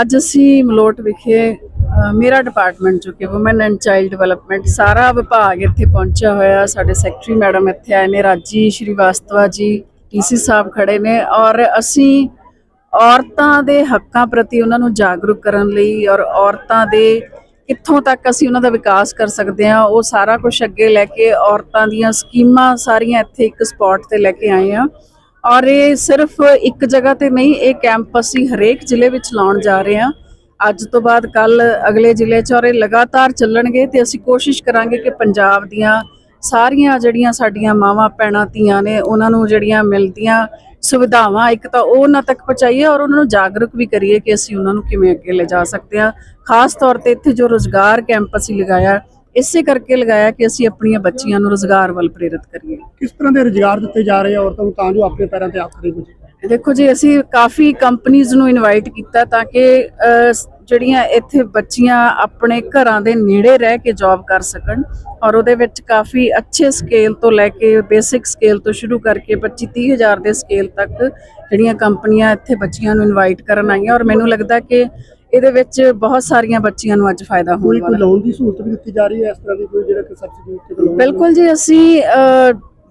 ਅੱਜ ਅਸੀਂ ਮਲੋਟ ਵਿਖੇ ਮੇਰਾ ਡਿਪਾਰਟਮੈਂਟ ਜੋ ਕਿ ਔਮਨ ਐਂਡ ਚਾਈਲਡ ਡਿਵੈਲਪਮੈਂਟ ਸਾਰਾ ਵਿਭਾਗ ਇੱਥੇ ਪਹੁੰਚਿਆ ਹੋਇਆ। ਸਾਡੇ ਸੈਕਟਰੀ ਮੈਡਮ ਇੱਥੇ ਆਏ ਨੇ, ਰਾਜੀ ਸ਼੍ਰੀਵਾਸਤਵਾ ਜੀ ਡੀਸੀ ਸਾਹਿਬ ਖੜੇ ਨੇ ਔਰ ਅਸੀਂ ਔਰਤਾਂ ਦੇ ਹੱਕਾਂ ਪ੍ਰਤੀ ਉਹਨਾਂ ਨੂੰ ਜਾਗਰੂਕ ਕਰਨ ਲਈ ਔਰ ਔਰਤਾਂ ਦੇ ਕਿੱਥੋਂ ਤੱਕ ਅਸੀਂ ਉਹਨਾਂ ਦਾ ਵਿਕਾਸ ਕਰ ਸਕਦੇ ਹਾਂ, ਉਹ ਸਾਰਾ ਕੁਝ ਅੱਗੇ ਲੈ ਕੇ ਔਰਤਾਂ ਦੀਆਂ ਸਕੀਮਾਂ ਸਾਰੀਆਂ ਇੱਥੇ ਇੱਕ ਸਪੌਟ ਤੇ ਲੈ ਕੇ ਆਏ ਹਾਂ। ਔਰ ਇਹ ਸਿਰਫ ਇੱਕ ਜਗ੍ਹਾ ਤੇ ਨਹੀਂ, ਇਹ ਕੈਂਪ ਅਸੀਂ ਹਰੇਕ ਜ਼ਿਲ੍ਹੇ ਵਿੱਚ ਲਾਉਣ ਜਾ ਰਹੇ ਹਾਂ। ਅੱਜ ਤੋਂ ਬਾਅਦ ਕੱਲ ਅਗਲੇ ਜ਼ਿਲ੍ਹੇ 'ਚ ਔਰ ਇਹ ਲਗਾਤਾਰ ਚੱਲਣਗੇ ਤੇ ਅਸੀਂ ਕੋਸ਼ਿਸ਼ ਕਰਾਂਗੇ ਕਿ ਪੰਜਾਬ ਦੀਆਂ ਸਾਰੀਆਂ ਜਿਹੜੀਆਂ ਸਾਡੀਆਂ ਮਾਵਾਂ, ਭੈਣਾਂ, ਧੀਆਂ ਨੇ ਉਹਨਾਂ ਨੂੰ ਜਿਹੜੀਆਂ ਮਿਲਦੀਆਂ ਸੁਵਿਧਾਵਾਂ, ਇੱਕ ਤਾਂ ਉਹ ਉਹਨਾਂ ਤੱਕ ਪਹੁੰਚਾਈਏ ਔਰ ਉਹਨਾਂ ਨੂੰ ਜਾਗਰੂਕ ਵੀ ਕਰੀਏ ਕਿ ਅਸੀਂ ਉਹਨਾਂ ਨੂੰ ਕਿਵੇਂ ਅੱਗੇ ਲੈ ਜਾ ਸਕਦੇ ਹਾਂ। ਖਾਸ ਤੌਰ ਤੇ ਇੱਥੇ ਜੋ ਰੋਜ਼ਗਾਰ ਕੈਂਪ ਅਸੀਂ ਲਗਾਇਆ ਇਸੇ ਕਰਕੇ ਲਗਾਇਆ ਕਿ ਅਸੀਂ ਆਪਣੀਆਂ ਬੱਚੀਆਂ ਨੂੰ ਰੋਜ਼ਗਾਰ ਵੱਲ ਪ੍ਰੇਰਿਤ ਕਰੀਏ। ਕਿਸ ਤਰ੍ਹਾਂ ਦੇ ਰੁਜ਼ਗਾਰ ਦਿੱਤੇ ਜਾ ਰਹੇ ਆ ਔਰਤਾਂ ਨੂੰ ਤਾਂ ਜੋ ਆਪਣੇ ਪੈਰਾਂ ਤੇ ਆਪ ਖੜੇ ਹੋ ਜਾਣ ਦੇਖੋ ਜੀ ਅਸੀਂ ਕਾਫੀ ਕੰਪਨੀਆਂ ਨੂੰ ਇਨਵਾਈਟ ਕੀਤਾ ਤਾਂ ਕਿ ਜਿਹੜੀਆਂ ਇੱਥੇ ਬੱਚੀਆਂ ਆਪਣੇ ਘਰਾਂ ਦੇ ਨੇੜੇ ਰਹਿ ਕੇ ਜੌਬ ਕਰ ਸਕਣ ਔਰ ਉਹਦੇ ਵਿੱਚ ਕਾਫੀ ਅੱਛੇ ਸਕੇਲ ਤੋਂ ਲੈ ਕੇ ਬੇਸਿਕ ਸਕੇਲ ਤੋਂ ਸ਼ੁਰੂ ਕਰਕੇ 25 30 ਹਜ਼ਾਰ ਦੇ ਸਕੇਲ ਤੱਕ ਜਿਹੜੀਆਂ ਕੰਪਨੀਆਂ ਇੱਥੇ ਬੱਚੀਆਂ ਨੂੰ ਇਨਵਾਈਟ ਕਰਨ ਆਈਆਂ ਔਰ ਮੈਨੂੰ ਲੱਗਦਾ ਕਿ ਇਹਦੇ ਵਿੱਚ ਬਹੁਤ ਸਾਰੀਆਂ ਬੱਚੀਆਂ ਨੂੰ ਅੱਜ ਫਾਇਦਾ ਹੋਣ ਕੋਈ ਵਾਲਾ ਕੋਈ ਲੋਨ ਦੀ ਸਹੂਲਤ ਵੀ ਦਿੱਤੀ ਜਾ ਰਹੀ ਹੈ ਇਸ ਤਰ੍ਹਾਂ ਦੀ ਕੋਈ ਜਿਹੜਾ ਕਿ ਸਬਸਿਡੀ ਉੱਤੇ loan ਬਿਲਕੁਲ ਜੀ ਅਸੀਂ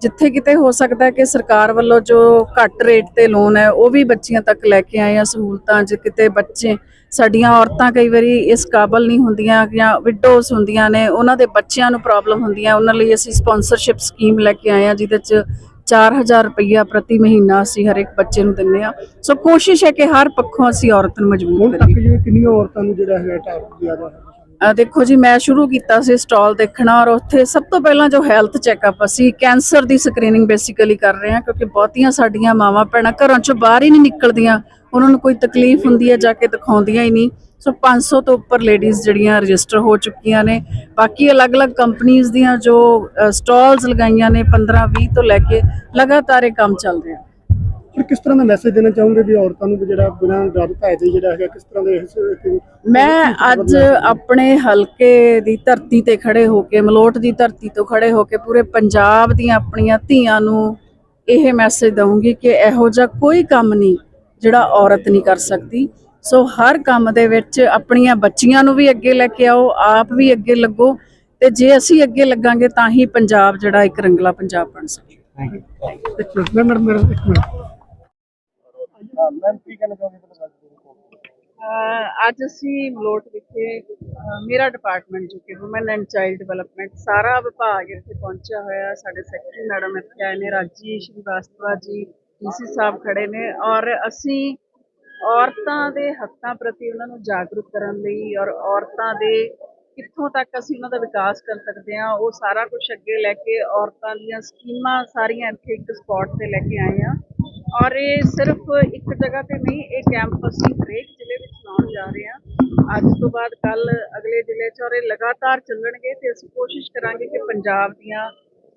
ਜਿੱਥੇ ਕਿਤੇ ਹੋ ਸਕਦਾ ਹੈ ਕਿ ਸਰਕਾਰ ਵੱਲੋਂ ਜੋ ਘੱਟ ਰੇਟ ਤੇ ਲੋਨ ਹੈ ਉਹ ਵੀ ਬੱਚੀਆਂ ਤੱਕ ਲੈ ਕੇ ਆਏ ਆ ਸਹੂਲਤਾਂ ਜੇ ਕਿਤੇ ਬੱਚੇ ਸਾਡੀਆਂ ਔਰਤਾਂ ਕਈ ਵਾਰੀ ਇਸ ਕਾਬਲ ਨਹੀਂ ਹੁੰਦੀਆਂ ਜਾਂ ਵਿਡੋਜ਼ ਹੁੰਦੀਆਂ ਨੇ ਉਹਨਾਂ ਦੇ ਬੱਚਿਆਂ ਨੂੰ ਪ੍ਰੋਬਲਮ ਹੁੰਦੀਆਂ ਉਹਨਾਂ ਲਈ ਅਸੀਂ ਸਪਾਂਸਰਸ਼ਿਪ ਸਕੀਮ ਲੈ ਕੇ ਆਏ ਆ ਜਿਹਦੇ ਚ 4000 ਰੁਪਈਆ ਪ੍ਰਤੀ ਮਹੀਨਾ ਅਸੀਂ ਹਰ ਇੱਕ ਬੱਚੇ ਨੂੰ ਦਿੰਦੇ ਆ ਸੋ ਕੋਸ਼ਿਸ਼ ਹੈ ਕਿ ਹਰ ਪੱਖੋਂ ਅਸੀਂ ਔਰਤ ਨੂੰ ਮਜ਼ਬੂਤ ਤੱਕ ਕਰੀਏ। ਜਿਹੜੇ ਕਿੰਨੀਆਂ ਔਰਤਾਂ ਨੂੰ ਜਿਹੜਾ ਹੈ ਟਾਰਗੇਟ ਦਿਆ ਜਾ ਰਿਹਾ ਹੈ ਅ, ਦੇਖੋ ਜੀ ਮੈਂ ਸ਼ੁਰੂ ਕੀਤਾ ਸੀ ਸਟਾਲ ਦੇਖਣਾ ਔਰ ਉੱਥੇ ਸਭ ਤੋਂ ਪਹਿਲਾਂ ਜੋ ਹੈਲਥ ਚੈੱਕਅਪ ਅਸੀਂ ਕੈਂਸਰ ਦੀ ਸਕਰੀਨਿੰਗ ਬੇਸਿਕਲੀ ਕਰ ਰਹੇ ਹਾਂ ਕਿਉਂਕਿ ਬਹੁਤੀਆਂ ਸਾਡੀਆਂ ਮਾਵਾਂ ਭੈਣਾਂ ਘਰਾਂ ਚੋਂ ਬਾਹਰ ਹੀ ਨਹੀਂ ਨਿਕਲਦੀਆਂ। ਉਹਨਾਂ ਨੂੰ ਕੋਈ ਤਕਲੀਫ ਹੁੰਦੀ ਹੈ ਜਾ ਕੇ ਦਿਖਾਉਂਦੀਆਂ ਹੀ ਨਹੀਂ। ਸੋ 500 ਤੋਂ ਉੱਪਰ ਲੇਡੀਜ਼ ਜਿਹੜੀਆਂ ਰਜਿਸਟਰ ਹੋ ਚੁੱਕੀਆਂ ਨੇ। ਬਾਕੀ ਅਲੱਗ-ਅਲੱਗ ਕੰਪਨੀਆਂ ਦੀਆਂ ਜੋ ਸਟਾਲਸ ਲਗਾਈਆਂ ਨੇ 15 20 ਤੋਂ ਲੈ ਕੇ ਲਗਾਤਾਰ ਇਹ ਕੰਮ ਚੱਲ ਰਿਹਾ। ਫਿਰ ਕਿਸ ਤਰ੍ਹਾਂ ਦਾ ਮੈਸੇਜ ਦੇਣਾ ਚਾਹੋਗੇ ਵੀ ਔਰਤਾਂ ਨੂੰ ਜਿਹੜਾ ਬਿਨਾਂ ਡਰ ਭੈ ਦੇ ਜਿਹੜਾ ਹੈਗਾ ਕਿਸ ਤਰ੍ਹਾਂ ਦੇ ਮੈਂ ਅੱਜ ਆਪਣੇ ਹਲਕੇ ਦੀ ਧਰਤੀ ਤੇ ਖੜੇ ਹੋ ਕੇ ਮਲੋਟ ਦੀ ਧਰਤੀ ਤੋਂ ਖੜੇ ਹੋ ਕੇ ਪੂਰੇ ਪੰਜਾਬ ਦੀਆਂ ਆਪਣੀਆਂ ਧੀਆਂ ਨੂੰ ਇਹ ਮੈਸੇਜ ਦਊਂਗੀ ਕਿ ਇਹੋ ਜਿਹਾ ਕੋਈ ਕੰਮ ਨਹੀਂ ਜਿਹੜਾ ਔਰਤ ਨਹੀਂ ਕਰ ਸਕਦੀ। ਸੋ ਹਰ ਕੰਮ ਦੇ ਵਿੱਚ ਆਪਣੀਆਂ ਬੱਚੀਆਂ ਨੂੰ ਵੀ ਅੱਗੇ ਲੈ ਕੇ ਆਓ ਆਪ ਵੀ ਅੱਗੇ ਲੱਗੋ ਤੇ ਜੇ ਅਸੀਂ ਅੱਗੇ ਲੱਗਾਂਗੇ ਤਾਂ ਹੀ ਪੰਜਾਬ ਜਿਹੜਾ ਇੱਕ ਰੰਗਲਾ ਪੰਜਾਬ ਬਣ ਸਕਦਾ ਇੱਕ ਮਿੰਟ ਮੈਂ ਮੈਡਮ ਮੇਰਾ ਇੱਕ ਮਿੰਟ। ਮੈਮ ਕੀ ਕਹਿਣਾ ਚਾਹੋਗੇ ਅਹ ਅੱਜ ਅਸੀਂ ਮਲੋਟ ਵਿਖੇ ਮੇਰਾ ਡਿਪਾਰਟਮੈਂਟ ਜੋ ਕਿ ਔਮਨ ਐਂਡ ਚਾਈਲਡ ਡਿਵੈਲਪਮੈਂਟ ਸਾਰਾ ਵਿਭਾਗ ਇੱਥੇ ਪਹੁੰਚਿਆ ਹੋਇਆ। ਸਾਡੇ ਸੈਕਟਰੀ ਮੈਡਮ ਇੱਥੇ ਆਏ ਨੇ ਰਾਜੀ ਸ਼੍ਰੀਵਾਸਤਵਾ ਜੀ ਡੀਸੀ ਸਾਹਿਬ ਖੜੇ ਨੇ ਔਰ ਅਸੀਂ ਔਰਤਾਂ ਦੇ ਹੱਕਾਂ ਪ੍ਰਤੀ ਉਹਨਾਂ ਨੂੰ ਜਾਗਰੂਕ ਕਰਨ ਲਈ ਔਰ ਔਰਤਾਂ ਦੇ ਕਿੱਥੋਂ ਤੱਕ ਅਸੀਂ ਉਹਨਾਂ ਦਾ ਵਿਕਾਸ ਕਰ ਸਕਦੇ ਹਾਂ, ਉਹ ਸਾਰਾ ਕੁਝ ਅੱਗੇ ਲੈ ਕੇ ਔਰਤਾਂ ਦੀਆਂ ਸਕੀਮਾਂ ਸਾਰੀਆਂ ਇੱਥੇ ਇੱਕ ਸਪੌਟ ਤੇ ਲੈ ਕੇ ਆਏ ਹਾਂ। ਔਰ ਇਹ ਸਿਰਫ ਇੱਕ ਜਗ੍ਹਾ ਤੇ ਨਹੀਂ, ਇਹ ਕੈਂਪ ਅਸੀਂ ਹਰੇਕ ਜ਼ਿਲ੍ਹੇ ਵਿੱਚ ਲਾਉਣ ਜਾ ਰਹੇ ਹਾਂ। ਅੱਜ ਤੋਂ ਬਾਅਦ ਕੱਲ ਅਗਲੇ ਜ਼ਿਲ੍ਹੇ 'ਚ ਔਰ ਇਹ ਲਗਾਤਾਰ ਚੱਲਣਗੇ ਤੇ ਅਸੀਂ ਕੋਸ਼ਿਸ਼ ਕਰਾਂਗੇ ਕਿ ਪੰਜਾਬ ਦੀਆਂ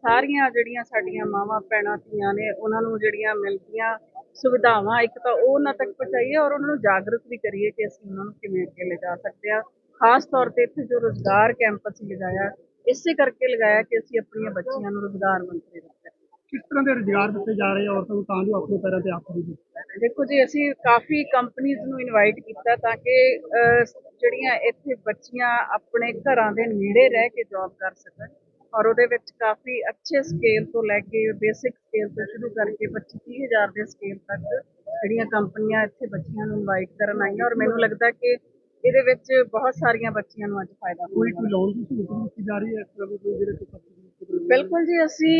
ਸਾਰੀਆਂ ਜਿਹੜੀਆਂ ਸਾਡੀਆਂ ਮਾਵਾਂ, ਭੈਣਾਂ, ਧੀਆਂ ਨੇ, ਉਹਨਾਂ ਨੂੰ ਜਿਹੜੀਆਂ ਮਿਲਦੀਆਂ ਸੁਵਿਧਾਵਾਂ ਇੱਕ ਤਾਂ ਉਹ ਉਹਨਾਂ ਤੱਕ ਪਹੁੰਚਾਈਏ ਔਰ ਉਹਨਾਂ ਨੂੰ ਜਾਗਰੂਕ ਵੀ ਕਰੀਏ ਕਿ ਅਸੀਂ ਉਹਨਾਂ ਨੂੰ ਕਿਵੇਂ ਅੱਗੇ ਲੈ ਜਾ ਸਕਦੇ ਹਾਂ। ਖਾਸ ਤੌਰ ਤੇ ਇੱਥੇ ਜੋ ਰੋਜ਼ਗਾਰ ਕੈਂਪ ਅਸੀਂ ਲਗਾਇਆ ਇਸੇ ਕਰਕੇ ਲਗਾਇਆ ਕਿ ਅਸੀਂ ਆਪਣੀਆਂ ਬੱਚੀਆਂ ਨੂੰ ਰੋਜ਼ਗਾਰ ਮੰਤਰੀ ਕਰੀਏ। ਕਿਸ ਤਰ੍ਹਾਂ ਦੇ ਰੁਜ਼ਗਾਰ ਦਿੱਤੇ ਜਾ ਰਹੇ ਆ ਔਰਤਾਂ ਨੂੰ ਤਾਂ ਜੋ ਆਪਣੇ ਪੈਰਾਂ ਤੇ ਆਪ ਖੜੀ ਦੇਖੋ ਜੀ ਅਸੀਂ ਕਾਫੀ ਕੰਪਨੀਆਂ ਨੂੰ ਇਨਵਾਈਟ ਕੀਤਾ ਤਾਂ ਕਿ ਜਿਹੜੀਆਂ ਇੱਥੇ ਬੱਚੀਆਂ ਆਪਣੇ ਘਰਾਂ ਦੇ ਨੇੜੇ ਰਹਿ ਕੇ ਜੌਬ ਕਰ ਸਕਣ। ਔਰ ਉਹਦੇ ਵਿੱਚ ਕਾਫੀ ਅੱਛੇ ਸਕੇਲ ਤੋਂ ਲੈ ਕੇ ਬੇਸਿਕ ਸਕੇਲ ਤੋਂ ਸ਼ੁਰੂ ਕਰਕੇ 25 30 ਹਜ਼ਾਰ ਦੇ ਸਕੇਲ ਤੱਕ ਜਿਹੜੀਆਂ ਕੰਪਨੀਆਂ ਇੱਥੇ ਬੱਚੀਆਂ ਨੂੰ ਇਨਵਾਈਟ ਕਰਨ ਆਈਆਂ ਔਰ ਮੈਨੂੰ ਲੱਗਦਾ ਕਿ ਇਹਦੇ ਵਿੱਚ ਬਹੁਤ ਸਾਰੀਆਂ ਬੱਚੀਆਂ ਨੂੰ ਅੱਜ ਫਾਇਦਾ ਹੋਵੇਗਾ ਕੋਈ ਲੋਨ ਦੀ ਸਹੂਲਤ ਵੀ ਦਿੱਤੀ ਜਾ ਰਹੀ ਹੈ? ਇਸ ਤਰ੍ਹਾਂ ਕੋਈ ਜਿਹੜਾ ਬਿਲਕੁਲ ਜੀ ਅਸੀਂ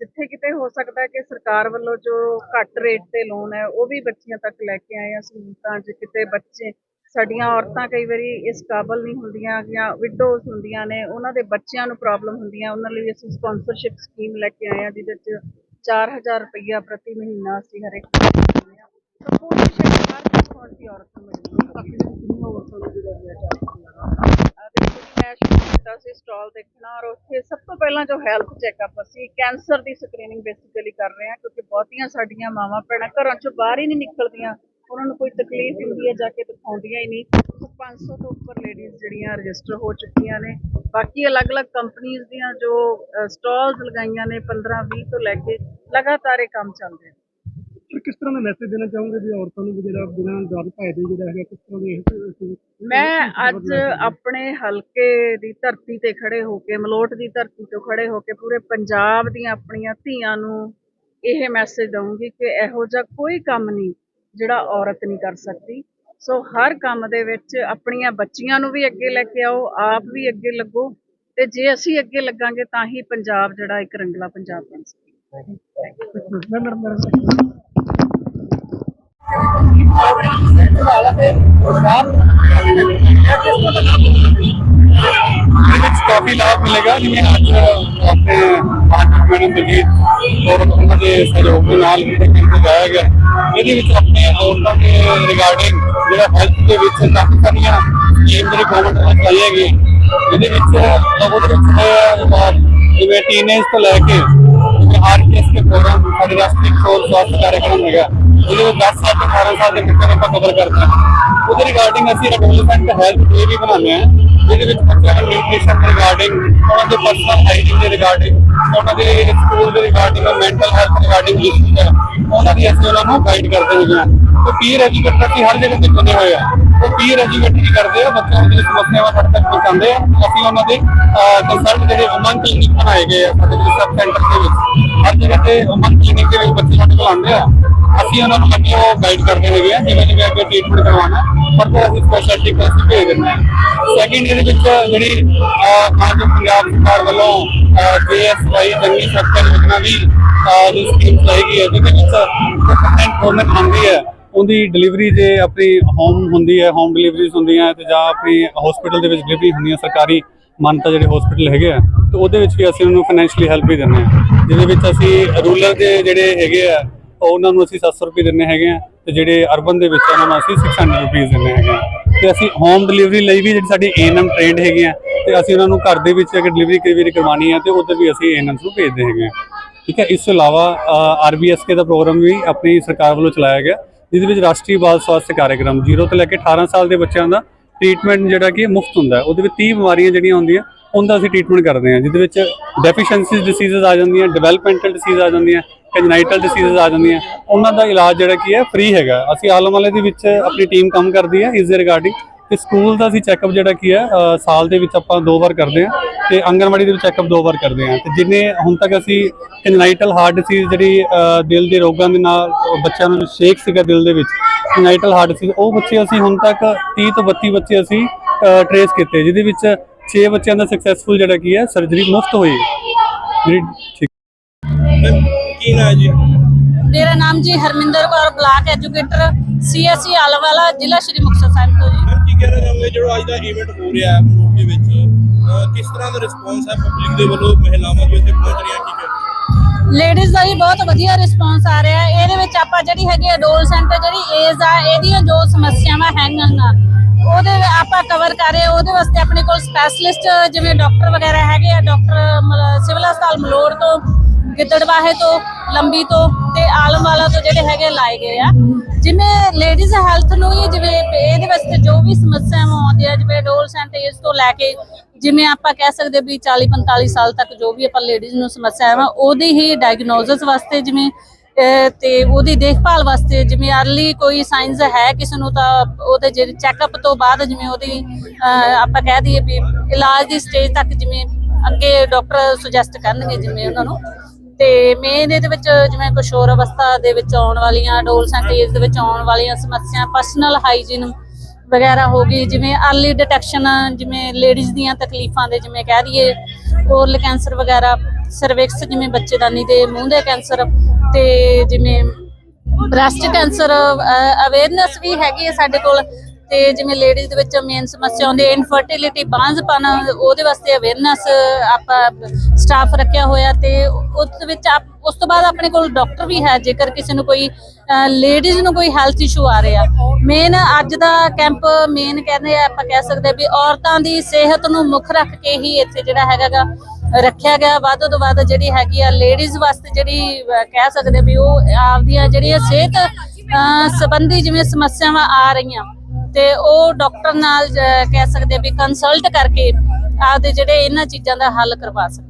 ਜਿੱਥੇ ਕਿਤੇ ਹੋ ਸਕਦਾ ਹੈ ਕਿ ਸਰਕਾਰ ਵੱਲੋਂ ਜੋ ਘੱਟ ਰੇਟ ਤੇ ਲੋਨ ਹੈ ਉਹ ਵੀ ਬੱਚੀਆਂ ਤੱਕ ਲੈ ਕੇ ਆਏ ਆ ਸਹੂਲਤਾਂ ਜੇ ਕਿਤੇ ਬੱਚੇ ਸਾਡੀਆਂ ਔਰਤਾਂ ਕਈ ਵਾਰੀ ਇਸ ਕਾਬਲ ਨਹੀਂ ਹੁੰਦੀਆਂ ਜਾਂ ਵਿਡੋਜ਼ ਹੁੰਦੀਆਂ ਨੇ, ਉਹਨਾਂ ਦੇ ਬੱਚਿਆਂ ਨੂੰ ਪ੍ਰੋਬਲਮ ਹੁੰਦੀਆਂ, ਉਹਨਾਂ ਲਈ ਅਸੀਂ ਸਪਾਂਸਰਸ਼ਿਪ ਸਕੀਮ ਲੈ ਕੇ ਆਏ ਆ ਜਿਹਦੇ ਚ 4000 ਰੁਪਈਆ ਪ੍ਰਤੀ ਮਹੀਨਾ ਅਸੀਂ ਹਰੇਕ ਕੋਸ਼ਿਸ਼ ਹੈ ਹਰ ਪੱਖੋਂ ਅਸੀਂ ਔਰਤਾਂ ਨੂੰ ਮਜ਼ਬੂਤ ਤੱਕ ਕਿੰਨੀਆਂ ਔਰਤਾਂ ਨੂੰ ਜਿਹੜਾ ਹੈ। ਮੈਂ ਸ਼ੁਰੂ ਕੀਤਾ ਸੀ ਸਟਾਲ ਦੇਖਣਾ ਔਰ ਉੱਥੇ ਸਭ ਤੋਂ ਪਹਿਲਾਂ ਜੋ ਹੈਲਥ ਚੈੱਕਅਪ ਅਸੀਂ ਕੈਂਸਰ ਦੀ ਸਕਰੀਨਿੰਗ ਬੇਸਿਕਲੀ ਕਰ ਰਹੇ ਹਾਂ, ਕਿਉਂਕਿ ਬਹੁਤੀਆਂ ਸਾਡੀਆਂ ਮਾਵਾਂ ਭੈਣਾਂ ਘਰਾਂ ਚੋਂ ਬਾਹਰ ਹੀ ਨਹੀਂ ਨਿਕਲਦੀਆਂ। ਉਹਨਾਂ ਨੂੰ ਕੋਈ ਤਕਲੀਫ ਹੁੰਦੀ ਹੈ ਜਾ ਕੇ ਦਿਖਾਉਂਦੀਆਂ ਹੀ ਨਹੀਂ ਸੋ 500 ਤੋਂ ਉੱਪਰ ਲੇਡੀਜ਼ ਜਿਹੜੀਆਂ ਰਜਿਸਟਰ ਹੋ ਚੁੱਕੀਆਂ ਨੇ ਬਾਕੀ ਅਲੱਗ-ਅਲੱਗ ਕੰਪਨੀਆਂ ਦੀਆਂ ਜੋ ਸਟਾਲਸ ਲਗਾਈਆਂ ਨੇ 15 20 ਤੋਂ ਲੈ ਕੇ ਲਗਾਤਾਰ ਇਹ ਕੰਮ ਚੱਲ ਰਿਹਾ ਫਿਰ ਕਿਸ ਤਰ੍ਹਾਂ ਦਾ ਮੈਸੇਜ ਦੇਣਾ ਚਾਹੋਗੇ ਵੀ ਔਰਤਾਂ ਨੂੰ ਜਿਹੜਾ ਬਿਨਾਂ ਡਰ ਭੈ ਦੇ ਜਿਹੜਾ ਹੈਗਾ ਕਿਸ ਤਰ੍ਹਾਂ ਦੇ ਮੈਂ ਅੱਜ ਆਪਣੇ ਹਲਕੇ ਦੀ ਧਰਤੀ ਤੇ ਖੜੇ ਹੋ ਕੇ ਮਲੋਟ ਦੀ ਧਰਤੀ ਤੋਂ ਖੜੇ ਹੋ ਕੇ ਪੂਰੇ ਪੰਜਾਬ ਦੀਆਂ ਆਪਣੀਆਂ ਧੀਆਂ ਨੂੰ ਇਹ ਮੈਸੇਜ ਦਊਂਗੀ ਕਿ ਇਹੋ ਜਿਹਾ ਕੋਈ ਕੰਮ ਨਹੀਂ ਜਿਹੜਾ ਔਰਤ ਨਹੀਂ ਕਰ ਸਕਦੀ। ਸੋ ਹਰ ਕੰਮ ਦੇ ਵਿੱਚ ਆਪਣੀਆਂ ਬੱਚੀਆਂ ਨੂੰ ਵੀ ਅੱਗੇ ਲੈ ਕੇ ਆਓ, ਆਪ ਵੀ ਅੱਗੇ ਲੱਗੋ ਤੇ ਜੇ ਅਸੀਂ ਅੱਗੇ ਲੱਗਾਂਗੇ ਤਾਂ ਹੀ ਪੰਜਾਬ ਜਿਹੜਾ ਇੱਕ ਰੰਗਲਾ ਪੰਜਾਬ ਬਣ ਸਕਦਾ ਕਾਫੀ ਲਾਭ ਮਿਲੇਗਾ ਜਿਵੇਂ ਅੱਜ ਦੇ ਸਹਿਯੋਗ ਦੇ ਨਾਲ ਜਿਹੜਾ ਕੈਂਪ ਲਗਾਇਆ ਗਿਆ ਇਹਦੇ ਵਿੱਚ ਆਪਣੇ ਔਰਤਾਂ ਦੇ ਰਿਗਾਰਡਿੰਗ ਜਿਹੜਾ ਹੈਲਥ ਦੇ ਵਿੱਚ ਕਾਫੀ ਸਾਰੀਆਂ ਸਕੀਮ ਜਿਹੜੀ ਗਵਰਨਮੈਂਟ ਨੇ ਚਲਾਈ ਹੈਗੀ ਇਹਦੇ ਵਿੱਚ ਉਹਦੇ ਵਿੱਚ ਹੈ, ਜਿਵੇਂ ਟੀਨੇਜ ਤੋਂ ਲੈ ਕੇ ਜਿਵੇਂ ਆਰਪੀਐਸ ਦੇ ਪ੍ਰੋਗਰਾਮ ਸਾਡੇ ਰਾਸ਼ਟਰੀ ਖੋਲ ਸਵਾਸਥ ਕਾਰਜਕ੍ਰਮ ਹੈਗਾ ਇਹਦੇ ਵਿੱਚ 10 ਸਾਲ ਤੋਂ 18 ਸਾਲ ਦੇ ਬੱਚਿਆਂ ਨੂੰ ਆਪਾਂ ਕਵਰ ਕਰਦੇ ਹਾਂ। ਉਹਦੇ ਰਿਗਾਰਡਿੰਗ ਅਸੀਂ ਡਿਵੈਲਪਮੈਂਟ ਹੈਲਥ ਡੇ ਵੀ ਬਣਾਉਂਦੇ ਹਾਂ, ਜਿਹਦੇ ਵਿੱਚ ਬੱਚਿਆਂ ਨੂੰ ਨਿਊਟ੍ਰੀਸ਼ਨ ਰਿਗਾਰਡਿੰਗ ਉਹਨਾਂ ਦੇ ਪਰਸਨਲ ਹਾਈਜੀਨ ਦੇ ਰਿਗਾਰਡਿੰਗ ਉਹਨਾਂ ਦੇ ਸਕੂਲ ਦੇ regarding mental health regarding issues ਹੈ ਉਹਨਾਂ ਦੀ ਅਸੀਂ ਉਹਨਾਂ ਨੂੰ ਗਾਈਡ ਕਰਦੇ ਹੈਗੇ ਹਾਂ। ਤੇ ਪੀਰ ਐਜੂਕੇਟਰ ਅਸੀਂ ਹਰ ਜਗ੍ਹਾ ਤੇ ਚੁਣੇ ਹੋਏ ਆ। ਉਹ ਪੀਰ ਐਜੂਕੇਟਰ ਕੀ ਕਰਦੇ ਆ, ਬੱਚਿਆਂ ਦੀਆਂ ਸਮੱਸਿਆਵਾਂ ਸਾਡੇ ਤੱਕ ਪਹੁੰਚਾਉਂਦੇ ਆ, ਅਸੀਂ ਉਹਨਾਂ ਦੇ ਕੰਸਲਟ ਜਿਹੜੇ ਉਮਨ ਕਲੀਨਿਕ ਬਣਾਏ ਗਏ ਆ ਸਾਡੇ ਸਬ ਸੈਂਟਰ ਦੇ ਵਿੱਚ, ਹਰ ਜਗ੍ਹਾ ਤੇ ਉਮਨ ਕਲੀਨਿਕ ਦੇ ਵਿੱਚ ਬੱਚੇ ਸਾਡੇ ਕੋਲ ਆਉਂਦੇ ਆ। ਅਸੀਂ ਉਹਨਾਂ ਨੂੰ ਅੱਗੇ ਉਹ ਗਾਈਡ ਕਰਦੇ ਹੈਗੇ ਆ, ਜਿਵੇਂ ਜਿਵੇਂ ਅੱਗੇ ਟ੍ਰੀਟਮੈਂਟ ਕਰਵਾਉਣਾ। ਪਰ ਫਿਰ ਸਪੈਸ਼ਲਿਟੀ ਕੋਰਸ ਭੇਜ ਦਿੰਦੇ ਹਾਂ ਸੈਕਿੰਡ ਇਹਦੇ ਵਿੱਚ ਜਿਹੜੀ ਅਹ, ਪੰਜਾਬ ਸਰਕਾਰ ਵੱਲੋਂ ਜੀਐਸਵਾਈ ਜੰਗੀ ਸੁਰੱਖਿਆ ਯੋਜਨਾ ਵੀ ਦੀ ਸਕੀਮ ਚਲਾਈ ਹੈ ਜਿਹਦੇ ਵਿੱਚ ਕੰਪਲੇਂਟ ਗਵਰਨਮੈਂਟ ਆਉਂਦੀ ਹੈ। ਉਹਦੀ ਡਿਲੀਵਰੀ ਜੇ ਆਪਣੀ ਹੋਮ ਹੁੰਦੀ ਹੈ ਹੋਮ ਡਿਲੀਵਰੀਜ਼ ਹੁੰਦੀਆਂ ਤੇ ਜਾਂ ਆਪਣੀ ਹਸਪੀਟਲ ਦੇ ਵਿੱਚ ਡਿਲੀਵਰੀ ਹੁੰਦੀਆਂ ਸਰਕਾਰੀ ਮਾਨਤਾ ਜਿਹੜੇ ਹਸਪੀਟਲ ਹੈਗੇ ਆ ਤੇ ਉਹਦੇ ਵਿੱਚ ਵੀ ਅਸੀਂ ਉਹਨਾਂ ਨੂੰ ਫਾਈਨੈਂਸ਼ੀਅਲੀ ਹੈਲਪ ਵੀ ਦਿੰਦੇ ਹਾਂ। ਜਿਹਦੇ ਵਿੱਚ ਅਸੀਂ ਰੂਰਲ ਦੇ ਜਿਹੜੇ ਹੈਗੇ ਆ ਉਹਨਾਂ ਨੂੰ ਅਸੀਂ 700 ਰੁਪਏ ਦਿੰਦੇ ਹੈਗੇ ਆ। ਤੇ ਜਿਹੜੇ ਅਰਬਨ ਦੇ ਵਿੱਚ ਉਹਨਾਂ ਨੂੰ ਅਸੀਂ 600 ਰੁਪਏ ਦਿੰਦੇ ਹੈਗੇ ਆ ਤੇ ਅਸੀਂ ਹੋਮ ਡਿਲੀਵਰੀ ਲਈ ਵੀ ਜਿਹੜੀ ਸਾਡੀ ਏਐਨਐਮ ਟ੍ਰੇਨਡ ਹੈਗੇ ਆ ਤੇ ਅਸੀਂ ਉਹਨਾਂ ਨੂੰ ਘਰ ਦੇ ਵਿੱਚ ਅਗਰ ਡਿਲੀਵਰੀ ਕਈ ਵਾਰੀ ਕਰਵਾਉਣੀ ਹੈ ਤੇ ਉਧਰ ਵੀ ਅਸੀਂ ਏਐਨਐਮਸ ਨੂੰ ਭੇਜਦੇ ਹੈਗੇ ਆ ਠੀਕ ਹੈ, ਇਸ ਤੋਂ ਇਲਾਵਾ ਆਰਬੀਐਸਕੇ ਦਾ ਪ੍ਰੋਗਰਾਮ ਵੀ ਆਪਣੀ ਸਰਕਾਰ ਵੱਲੋਂ ਚਲਾਇਆ ਗਿਆ, ਜਿਹਦੇ ਵਿੱਚ ਰਾਸ਼ਟਰੀ ਬਾਲ ਸਵਾਸਥ ਕਾਰਜਕ੍ਰਮ 0 ਤੋਂ ਲੈ ਕੇ 18 ਸਾਲ ਦੇ ਬੱਚਿਆਂ ਦਾ ਟ੍ਰੀਟਮੈਂਟ ਜਿਹੜਾ ਕਿ ਮੁਫਤ ਹੁੰਦਾ ਉਹਦੇ ਵਿੱਚ 30 ਬਿਮਾਰੀਆਂ ਜਿਹੜੀਆਂ ਹੁੰਦੀਆਂ, ਉਹਦਾ ਅਸੀਂ ਟ੍ਰੀਟਮੈਂਟ ਕਰਦੇ ਹਾਂ, ਜਿਹਦੇ ਵਿੱਚ ਡੈਫੀਸ਼ੀਐਂਸੀਜ਼ ਡਿਸੀਜ਼ਸ ਆ ਜਾਂਦੀਆਂ ਡਿਵੈਲਪਮੈਂਟਲ ਡਿਸੀਜ਼ ਆ ਜਾਂਦੀਆਂ ਕੰਜਨਾਈਟਲ ਡਿਸੀਜ਼ਸ ਆ ਜਾਂਦੀਆਂ। ਉਹਨਾਂ ਦਾ ਇਲਾਜ ਜਿਹੜਾ ਕੀ ਹੈ ਫ੍ਰੀ ਹੈਗਾ। ਅਸੀਂ ਆਲਮਵਾਲੇ ਦੇ ਵਿੱਚ ਆਪਣੀ ਟੀਮ ਕੰਮ ਕਰਦੀ ਹੈ ਇਸ ਦੇ ਰਿਗਾਰਡਿੰਗ ਤੇ ਸਕੂਲ ਦਾ ਅਸੀਂ ਚੈੱਕਅਪ ਜਿਹੜਾ ਕੀ ਹੈ ਸਾਲ ਦੇ ਵਿੱਚ ਆਪਾਂ ਦੋ ਵਾਰ ਕਰਦੇ ਹਾਂ। ਤੇ ਆਂਗਨਵਾੜੀ ਦੇ ਵਿੱਚ ਚੈੱਕਅਪ ਦੋ ਵਾਰ ਕਰਦੇ ਹਾਂ। ਤੇ ਜਿੰਨੇ ਹੁਣ ਤੱਕ ਅਸੀਂ ਕੰਜਨਾਈਟਲ ਹਾਰਟ ਡਿਸੀਜ਼ ਜਿਹੜੀ ਦਿਲ ਦੇ ਰੋਗਾਂ ਦੇ ਨਾਲ ਬੱਚਿਆਂ ਨੂੰ ਸ਼ੇਕ ਸੀਗਾ ਦਿਲ ਦੇ ਵਿੱਚ ਕੰਜਨਾਈਟਲ ਹਾਰਟ ਡਿਸੀਜ਼ ਉਹ ਬੱਚੇ ਅਸੀਂ ਹੁਣ ਤੱਕ 30 ਤੋਂ 32 ਬੱਚੇ ਅਸੀਂ ਟਰੇਸ ਕੀਤੇ, ਜਿਹਦੇ ਵਿੱਚ 6 ਬੱਚਿਆਂ ਦਾ ਸਕਸੈਸਫੁਲ ਜਿਹੜਾ ਕੀ ਹੈ ਸਰਜਰੀ ਮੁਫਤ ਹੋਈ ਜਿਹੜੀ ਠੀਕ ਕੀ ਨਾ ਜੀ? ਮੇਰਾ ਨਾਮ ਜੀ Harminder Kaur block educator CSC Alwala ਜ਼ਿਲ੍ਹਾ ਸ਼੍ਰੀ ਮੁਕਤਸਰ ਸਾਹਿਬ ਤੋਂ ਜੀ। ਮੈਮ ਕੀ ਕਹਿਣਾ ਚਾਹੁੰਦੇ ਜਿਹੜਾ ਅੱਜ ਦਾ ਇਵੈਂਟ ਹੋ ਰਿਹਾ ਹੈ ਦੇ ਵਿੱਚ? ਅਹ ਕਿਸ ਤਰ੍ਹਾਂ ਦਾ ਰਿਸਪੌਂਸ ਹੈ ਪਬਲਿਕ ਦੇ ਵੱਲੋਂ ਮਹਿਲਾਵਾਂ ਜੋ ਇੱਥੇ ਪਹੁੰਚ ਰਹੀਆਂ ਕੀ ਕਹਿਣਾ? ਲੇਡੀਜ਼ ਦਾ ਵੀ ਬਹੁਤ ਵਧੀਆ ਰਿਸਪਾਂਸ ਆ ਰਿਹਾ ਹੈ। ਇਹਦੇ ਵਿੱਚ ਆਪਾਂ ਜਿਹੜੀ ਹੈਗੀ ਅਡੋਲਸੈਂਟ ਜਿਹੜੀ ਏਜ ਆ ਇਹਦੀਆਂ ਜੋ ਸਮੱਸਿਆਵਾਂ ਹੈਗੀਆਂ ਉਹਦੇ ਆਪਾਂ ਕਵਰ ਕਰ ਰਹੇ ਹਾਂ। ਉਹਦੇ ਵਾਸਤੇ ਆਪਣੇ ਕੋਲ ਸਪੈਸ਼ਲਿਸਟ ਜਿਵੇਂ ਡਾਕਟਰ ਵਗੈਰਾ ਹੈਗੇ ਆ ਡਾਕਟਰ ਸਿਵਲ ਹਸਪਤਾਲ ਮਲੋੜ ਤੋਂ ਗਿੱਦੜਵਾਹੇ ਤੋਂ ਲੰਬੀ ਤੋਂ ਤੇ ਆਲਮਵਾਲਾ ਤੋਂ ਜਿਹੜੇ ਹੈਗੇ ਲਾਏ ਗਏ ਆ। ਜਿਵੇਂ ਲੇਡੀਜ਼ ਹੈਲਥ ਨੂੰ ਹੀ ਜਿਵੇਂ ਇਹਦੇ ਵਾਸਤੇ ਜੋ ਵੀ ਸਮੱਸਿਆਵਾਂ ਆਉਂਦੀਆਂ ਜਿਵੇਂ ਅਡੋਲਸੈਂਟ ਏਜ ਤੋਂ ਲੈ ਕੇ ਜਿਵੇਂ ਆਪਾਂ ਕਹਿ ਸਕਦੇ ਵੀ 40 45 ਸਾਲ ਤੱਕ ਜੋ ਵੀ ਆਪਾਂ ਲੇਡੀਜ਼ ਨੂੰ ਸਮੱਸਿਆਵਾਂ, ਉਹਦੀ ਹੀ ਡਾਇਗਨੋਸਿਸ ਵਾਸਤੇ ਜਿਵੇਂ ਤੇ ਉਹਦੀ ਦੇਖਭਾਲ ਵਾਸਤੇ ਜਿਵੇਂ ਅਰਲੀ ਕੋਈ ਸਾਇੰਸ ਹੈ ਕਿਸੇ ਨੂੰ ਤਾਂ ਉਹਦੇ ਜਿਹੜੇ ਚੈੱਕਅਪ ਤੋਂ ਬਾਅਦ ਜਿਵੇਂ ਉਹਦੀ ਆਪਾਂ ਕਹਿ ਦਈਏ ਵੀ ਇਲਾਜ ਦੀ ਸਟੇਜ ਤੱਕ ਜਿਵੇਂ ਅੱਗੇ ਡਾਕਟਰ ਸੁਜੈਸਟ ਕਰਨਗੇ ਜਿਵੇਂ ਉਹਨਾਂ ਨੂੰ। ਤੇ ਮੇਨ ਇਹਦੇ ਵਿੱਚ ਜਿਵੇਂ ਕਿਸ਼ੋਰ ਅਵਸਥਾ ਦੇ ਵਿੱਚ ਆਉਣ ਵਾਲੀਆਂ ਅਡੋਲਸੈਂਟ ਏਜ ਦੇ ਵਿੱਚ ਆਉਣ ਵਾਲੀਆਂ ਸਮੱਸਿਆ ਪਰਸਨਲ ਹਾਈਜੀਨ ਵਗੈਰਾ ਹੋ ਗਈ, ਜਿਵੇਂ ਅਰਲੀ ਡਿਟੈਕਸ਼ਨ ਜਿਵੇਂ ਲੇਡੀਜ਼ ਦੀਆਂ ਤਕਲੀਫਾਂ ਦੇ ਜਿਵੇਂ ਕਹਿ ਦਈਏ ਓਰਲ ਕੈਂਸਰ ਵਗੈਰਾ ਸਰਵਿਕਸ ਜਿਵੇਂ ਬੱਚੇਦਾਨੀ ਦੇ ਮੂੰਹ ਦੇ ਕੈਂਸਰ ਤੇ ਜਿਵੇਂ ਬ੍ਰੈਸਟ ਕੈਂਸਰ ਅਵੇਅਰਨੈਸ ਵੀ ਹੈਗੀ ਹੈ ਸਾਡੇ ਕੋਲ। ਤੇ ਜਿਵੇਂ ਲੇਡੀਜ਼ ਦੇ ਵਿੱਚ ਮੇਨ ਸਮੱਸਿਆ ਆਉਂਦੀ ਹੈ ਇਨਫਰਟੀਲਿਟੀ ਬਾਂਝਪਨ, ਉਹਦੇ ਵਾਸਤੇ ਅਵੇਅਰਨੈਸ ਆਪਾਂ ਸਟਾਫ ਰੱਖਿਆ ਹੋਇਆ ਤੇ ਉਸ ਵਿੱਚ ਆਪ- ਉਸ ਤੋਂ ਬਾਅਦ ਆਪਣੇ ਕੋਲ ਡਾਕਟਰ ਵੀ ਹੈ, ਜੇਕਰ ਕਿਸੇ ਨੂੰ ਕੋਈ ਲੇਡੀਜ਼ ਨੂੰ ਕੋਈ ਹੈਲਥ ਇਸ਼ੂ ਆ ਰਿਹਾ। ਮੇਨ ਅੱਜ ਦਾ ਕੈਂਪ ਮੇਨ ਕਹਿੰਦੇ ਆ, ਆਪਾਂ ਕਹਿ ਸਕਦੇ ਵੀ ਔਰਤਾਂ ਦੀ ਸਿਹਤ ਨੂੰ ਮੁੱਖ ਰੱਖ ਕੇ ਹੀ ਇੱਥੇ ਜਿਹੜਾ ਹੈਗਾਗਾ ਰੱਖਿਆ ਗਿਆ। ਵੱਧ ਤੋਂ ਵੱਧ ਜਿਹੜੀ ਹੈਗੀ ਆ ਲੇਡੀਜ਼ ਵਾਸਤੇ ਜਿਹੜੀ ਕਹਿ ਸਕਦੇ ਵੀ ਉਹ ਆਪਦੀਆਂ ਜਿਹੜੀਆਂ ਸਿਹਤ ਸੰਬੰਧੀ ਜਿਵੇਂ ਸਮੱਸਿਆਵਾਂ ਆ ਰਹੀਆਂ। ਤੇ ਉਹ ਡਾਕਟਰ ਨਾਲ ਕਹਿ ਸਕਦੇ ਵੀ ਕੰਸਲਟ ਕਰਕੇ ਆਪਦੇ ਜਿਹੜੇ ਇਹਨਾਂ ਚੀਜ਼ਾਂ ਦਾ ਹੱਲ ਕਰਵਾ ਸਕਦੇ